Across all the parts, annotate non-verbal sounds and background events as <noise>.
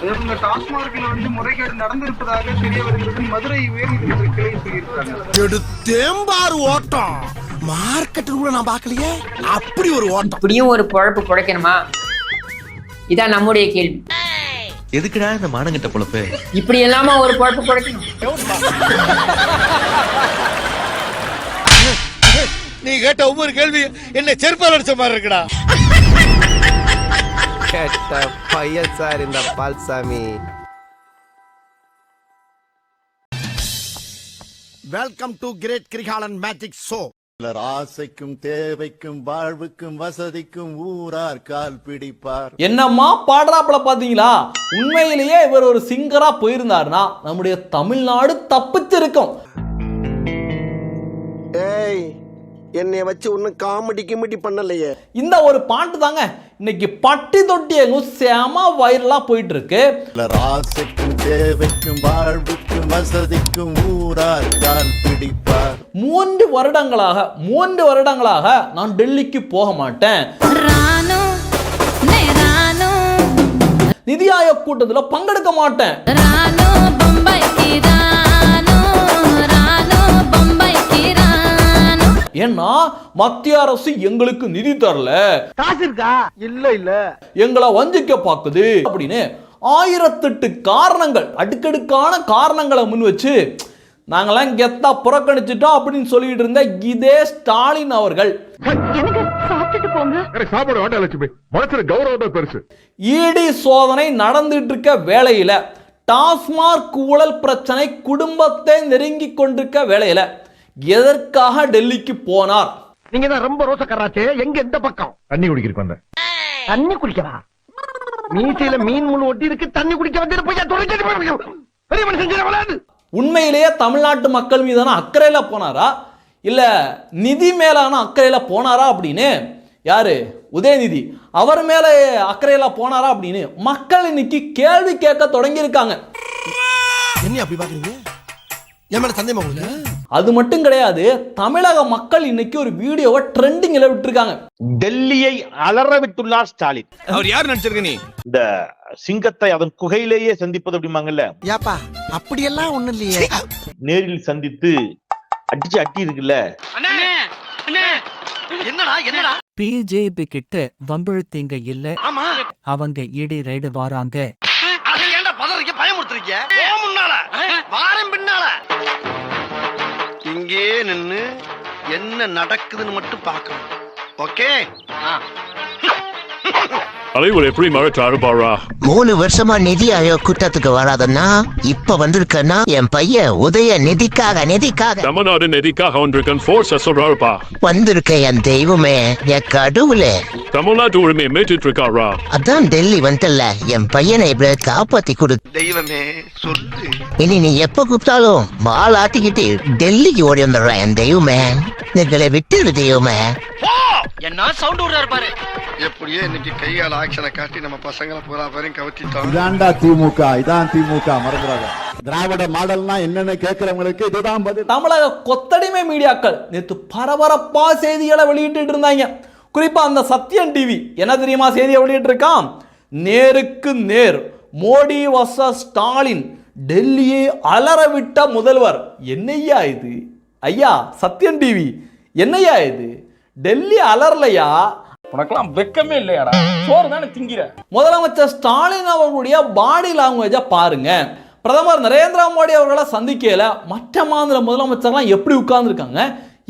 அதாவது இந்த டாஸ்மார்க்ல வந்து முறைகேடு நடந்திருப்பதாக தெரிய வருகிறது மதுரை உயர்நீதிமன்ற கிளை சொல்லியிருக்காங்க எடுத்தேம்பாரு ஓட்டம். மார்க்கெட்டில் கூட நான் பார்க்கலையே. அப்படி ஒரு ஓட்டம். இப்படியும் ஒரு பொழப்பு பிழைக்கணுமா? இதான் நம்முடைய கேள்வி. எதுக்குடா இந்த மானங்கிட்ட பொழப்பு? இப்படி இல்லாம ஒரு பொழப்பு பிழைக்கணும். நீ கேட்ட ஒவ்வொரு கேள்வி என்ன செருப்பால் அடிச்ச மாதிரி இருக்குடா. கேட்ட பையன் சார் இந்த Palsamy. Welcome to great Kirikalan magic show சிலர் ஆசைக்கும் தேவைக்கும் வாழ்வுக்கும் வசதிக்கும் ஊரார் கால் பிடிப்பார். என்னம்மா பாடுறாப்புல பாத்தீங்களா? உண்மையிலேயே இவர் ஒரு சிங்கரா போயிருந்தாருன்னா நம்முடைய தமிழ்நாடு தப்பிச்சிருக்கும். ஏய் என்னைய வச்சு ஒன்னும் காமெடி கிமெடி பண்ணலையே. இந்த ஒரு பாட்டு தாங்க இன்னைக்கு பட்டி தொட்டி எங்கும் செம வயர்லாம் போயிட்டு இருக்கு ராசிக்கும் தேவைக்கும் வாழ்வுக்கும் வசதிக்கும் ஊரார் தான் பிடிப்பார். மூன்று வருடங்களாக மூன்று வருடங்களாக நான் டெல்லிக்கு போக மாட்டேன். நிதி ஆயோக் கூட்டத்தில் பங்கெடுக்க மாட்டேன். ஏன்னா மத்திய அரசு எங்களுக்கு நிதி தரல. காசு இருக்கா? இல்ல இல்ல. எங்களை வஞ்சிக்க பாக்குது. அப்படின்னு ஆயிரத்தெட்டு காரணங்கள் அடுக்கடுக்கான காரணங்களை முன் வச்சு நாங்களாம் கெத்தா புறக்கணிச்சிட்டோம் அப்படின்னு சொல்லிட்டு இருந்த இதே ஸ்டாலின் அவர்கள். இடி சோதனை நடந்துட்டு இருக்க வேளையில டாஸ்மாக் ஊழல் பிரச்சனை குடும்பத்தை நெருங்கி கொண்டிருக்க வேளையில எதற்காக டெல்லிக்கு போனார்? நீங்க தான் ரொம்ப ரோசக்காராச்சே எங்க எந்த பக்கம்? தண்ணி குடிக்கிறதுக்கு வந்தேன். தண்ணி குடிக்கவா? மீசையில மீன் முள் ஒட்டி இருக்கு தண்ணி குடிக்க வந்து போய் தொலைச்சிட்டு பெரிய மனுஷன் வராது உண்மையிலேயே தமிழ்நாட்டு மக்கள் மீதான அக்கறையில போனாரா? இல்ல நிதி மேலான அக்கறையில போனாரா அப்படின்னு? யாரு? உதயநிதி. அவர் மேல அக்கறையில போனாரா அப்படின்னு மக்கள் இன்னைக்கு கேள்வி கேட்க தொடங்கி இருக்காங்க என்ன அப்படி பாக்குறீங்க? என் மேல சந்தேகமா உங்களுக்கு அது மட்டும் கிடையாது தமிழக மக்கள் இன்னைக்கு ஒரு வீடியோவை ட்ரெண்டிங்ல விட்டுருக்காங்க. டெல்லியை அலற விட்டுள்ளார் ஸ்டாலின். அவர் யார் நடிச்சிருக்க நீ? இந்த சிங்கத்தை அதன் குகையிலேயே சந்திப்பது அப்படிம்பாங்கல்ல? ஏப்பா அப்படியெல்லாம் ஒண்ணும் இல்லையே. நேரில் சந்தித்து அடிச்சு அட்டி இருக்குல்ல பிஜேபி கிட்ட வம்பிழுத்தீங்க இல்ல? அவங்க இடி ரைடு வாராங்க. நின்று நின்னு என்ன நடக்குதுன்னு மட்டும் பார்க்கணும். ஓகே தலைவர் எப்படி மறைச்சாரு பாரா? மூணு வருஷமா நிதி ஆயோக் கூட்டத்துக்கு வராதன்னா இப்ப வந்திருக்கனா என் பையன் உதய நிதிக்காக நிதிக்காக. தமிழ்நாடு நெறிக்காக ஒன்றிருக்கன் ஃபோர்ஸ் சொல்றாருப்பா. வந்திருக்க என் தெய்வமே என் கடவுளே. தமிழ்நாட்டு உரிமையை மீட்டுட்டு இருக்காரா அதான் டெல்லி வந்துட்டல என் பையனை இப்படி காப்பாத்தி கொடு. தெய்வமே சொல்லு இனி நீ எப்ப கூப்பிட்டாலும் மால் ஆட்டிக்கிட்டு டெல்லிக்கு ஓடி வந்துடுறேன் என் தெய்வமே. எங்களை விட்டுடு தெய்வமே. என்ன சவுண்ட் விடுறாரு பாரு. எப்படியோ இன்னைக்கு கையால் ஆக்ஷனை காட்டி நம்ம பசங்களை பூரா பேரையும் கவர்த்திட்டோம் இதான்டா திமுக இதான் திமுக மறந்துடாத. திராவிட மாடல்னா என்னன்னு கேட்கிறவங்களுக்கு இதுதான் பதில். தமிழக கொத்தடிமை மீடியாக்கள் நேற்று பரபரப்பா செய்திகளை வெளியிட்டு இருந்தாங்க. குறிப்பா அந்த சத்யன் டிவி என்ன தெரியுமா செய்தியை வெளியிட்டு இருக்கான் நேருக்கு நேர் மோடி வச ஸ்டாலின் டெல்லியை அலறவிட்ட முதல்வர். என்னையா இது? ஐயா சத்யன் டிவி என்னையா இது? டெல்லி அலறலையா? உனக்கெல்லாம் வெக்கமே இல்லையாடா? சோறு தானே திங்கிற முதலமைச்சர் ஸ்டாலின் அவர்களுடைய பாடி லாங்குவேஜை பாருங்க. பிரதமர் நரேந்திர மோடி அவர்களை சந்திக்கையில மற்ற மாநில முதலமைச்சர்லாம் எப்படி உட்கார்ந்துருக்காங்க?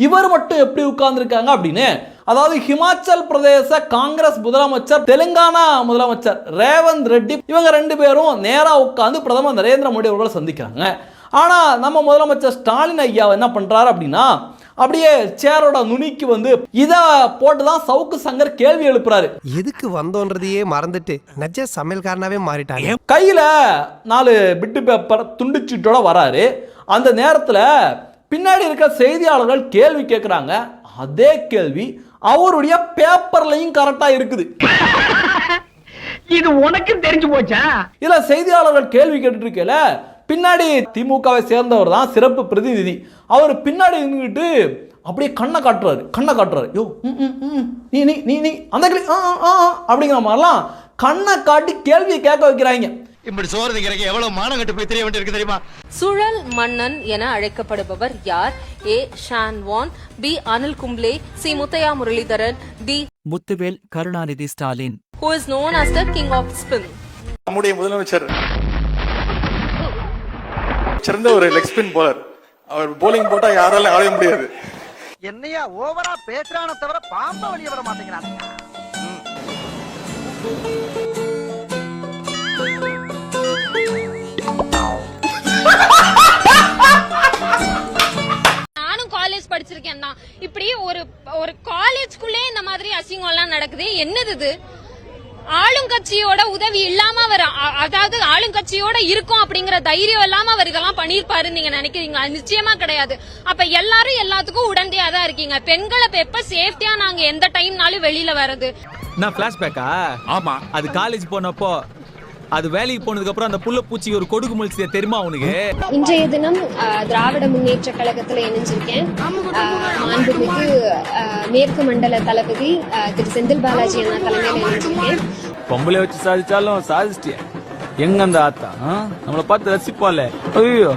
இவர் மட்டும் எப்படி உட்கார்ந்துருக்காங்க அப்படின்னு? அதாவது ஹிமாச்சல் பிரதேச காங்கிரஸ் முதலமைச்சர் தெலுங்கானா முதலமைச்சர் ரேவந்த் ரெட்டி இவங்க ரெண்டு பேரும் நேரா உட்கார்ந்து பிரதமர் நரேந்திர மோடி அவர்களை சந்திக்கிறாங்க. ஆனா நம்ம முதலமைச்சர் ஸ்டாலின் ஐயா என்ன பண்றாரு அப்படின்னா அப்படியே சேரோட நுனிக்கு வந்து இதை போட்டு தான் சவுக்கு சங்கர் கேள்வி எழுப்புறாரு. எதுக்கு வந்தோன்றதையே மறந்துட்டு நஜ சமையல்காரனாவே மாறிட்டாங்க கையில் நாலு பிட்டு பேப்பர் துண்டுச்சீட்டோட வராரு. அந்த நேரத்தில் பின்னாடி இருக்க செய்தியாளர்கள் கேள்வி கேட்குறாங்க அதே கேள்வி அவருடைய பேப்பர்லையும் கரெக்டாக இருக்குது. <laughs> இது உனக்கு தெரிஞ்சு போச்சா? இதில் செய்தியாளர்கள் கேள்வி கேட்டுட்டு இருக்கல. பின்னாடி திமுகவை சேர்ந்தவர் தான் சிறப்பு பிரதிநிதி. அவர் பின்னாடி நின்றுக்கிட்டு அப்படியே கண்ணை காட்டுறாரு கண்ணை காட்டுறாரு. யோ நீ நீ நீ நீ அந்த ஆ ஆ, ஆ, அப்படிங்கிற மாதிரிலாம் கண்ணை காட்டி கேள்வியை கேட்க வைக்கிறாங்க. இப்படி சோறு திங்கிறக்கு எவ்வளவு மானம் கட்டு போய் தெரிய வேண்டியிருக்கு தெரியுமா? சுழல் மன்னன் என அழைக்கப்படுபவர் யார்? A Shane Warne B Anil Kumble C Muttiah Muralitharan D Muthuvel Karunanidhi Stalin. who is known as the king of spin. நம்முடைய முதலமைச்சர் சிறந்த ஒரு லெக் ஸ்பின் போலர் அவர் போலிங் போட்டா யாராலும் ஆட முடியாது. என்னையா ஓவரா பேசுறான தவிர பாம்ப வெளிய வர மாட்டேங்கிறானுங்க நானும் காலேஜ் படிச்சிருக்கேன் தான் இப்படி ஒரு ஒரு காலேஜ்குள்ளே இந்த மாதிரி அசிங்கம் எல்லாம் நடக்குது. என்னது இது? ஆளுங்கட்சியோட உதவி இல்லாம அவர் அதாவது ஆளுங்கட்சியோட இருக்கும் அப்படிங்கிற தைரியம் இல்லாம அவர் இதெல்லாம் பண்ணிருப்பாருன்னு நீங்க நினைக்கிறீங்களா? நிச்சயமா கிடையாது. அப்ப எல்லாரும் எல்லாத்துக்கும் உடந்தையா தான் இருக்கீங்க. பெண்களை இப்ப எப்ப சேஃப்டியா நாங்க எந்த டைம்னாலும் வெளியில வர்றது? நான் பிளாஷ்பேக்கா ஆமா. அது காலேஜ் போனப்போ அது வேலைக்கு போனதுக்கு அப்புறம் அந்த புள்ள பூச்சி ஒரு கொடுக்கு முழிச்சிய தெரியுமா உனக்கு? இன்றைய தினம் திராவிட முன்னேற்ற கழகத்துல இணைஞ்சிருக்கேன். மாண்புமிகு மேற்கு மண்டல தளபதி திரு செந்தில் பாலாஜி அண்ணா தலைமையில இணைஞ்சிருக்கேன். பொம்பளை வச்சு சாதிச்சாலும் சாதிச்சிட்டிய. எங்க அந்த ஆத்தா? நம்மள பார்த்து ரசிப்பால ஐயோ.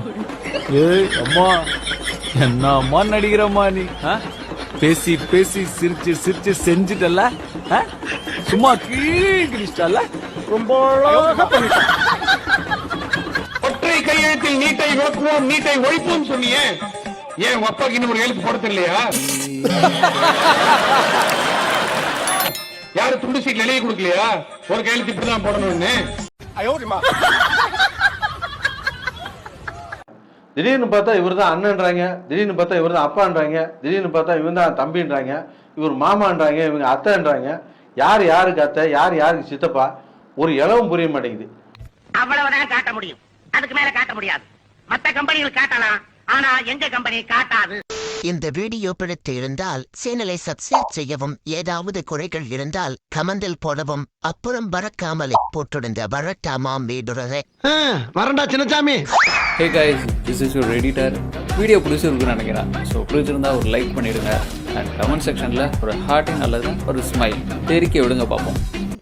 ஏய் அம்மா. என்ன அம்மா நடிக்கிறம்மா நீ ஆ? பேசி பேசி சிரிச்சு சிரிச்சு செஞ்சுட்டல ஆ? சும்மா கீழிச்சிட்டல ரொம்ப அழகா. ஒற்றை கையெழுத்தில் நீட்டை நோக்குவோம் நீட்டை ஒழிப்போம் சொன்னியே. ஏன் உங்க அப்பாக்கு இன்னும் ஒரு எழுத்து தெரியலையா? யாரு துண்டு சீட்ல எழுதி கொடுக்கலையா? ஒரு கையெழுத்து இப்படிதான் போடணும்னு. திடீர்னு பார்த்தா இவர் தான் அண்ணன்றாங்க. திடீர்னு பார்த்தா இவர் தான் அப்பான்றாங்க. திடீர்னு பார்த்தா இவன் தான் தம்பின்றாங்க. இவர் மாமான்றாங்க இவங்க அத்தைன்றாங்க. யார் யாருக்கு அத்தை? யார் யாருக்கு சித்தப்பா? ஒரு இளவும் புரிய மாட்டேங்குது அவ்வளவுதான் காட்ட முடியும். அதுக்கு மேல காட்ட முடியாது. மத்த கம்பெனிகள் காட்டலாம். ஆனா எங்க கம்பெனி காட்டாது. இந்த வீடியோ பிடித்து இருந்தால் சேனலை சப்ஸ்கிரைப் செய்யவும் ஏதாவது குறைகள் இருந்தால் கமெண்டில் போடவும் அப்புறம் பறக்காமலே போட்டிருந்த வரட்டாமாம் வீடுறதை வரண்டா Chinnasamy hey guys this is your editor video பிடிச்சிருக்குன்னு நினைக்கிறேன். ஸோ பிடிச்சிருந்தா ஒரு லைக் பண்ணிடுங்க. அண்ட் கமெண்ட் செக்ஷனில் ஒரு ஹார்ட்டிங் அல்லது ஒரு ஸ்மைல் தெரிக்க விடுங்க பார்ப்போம்.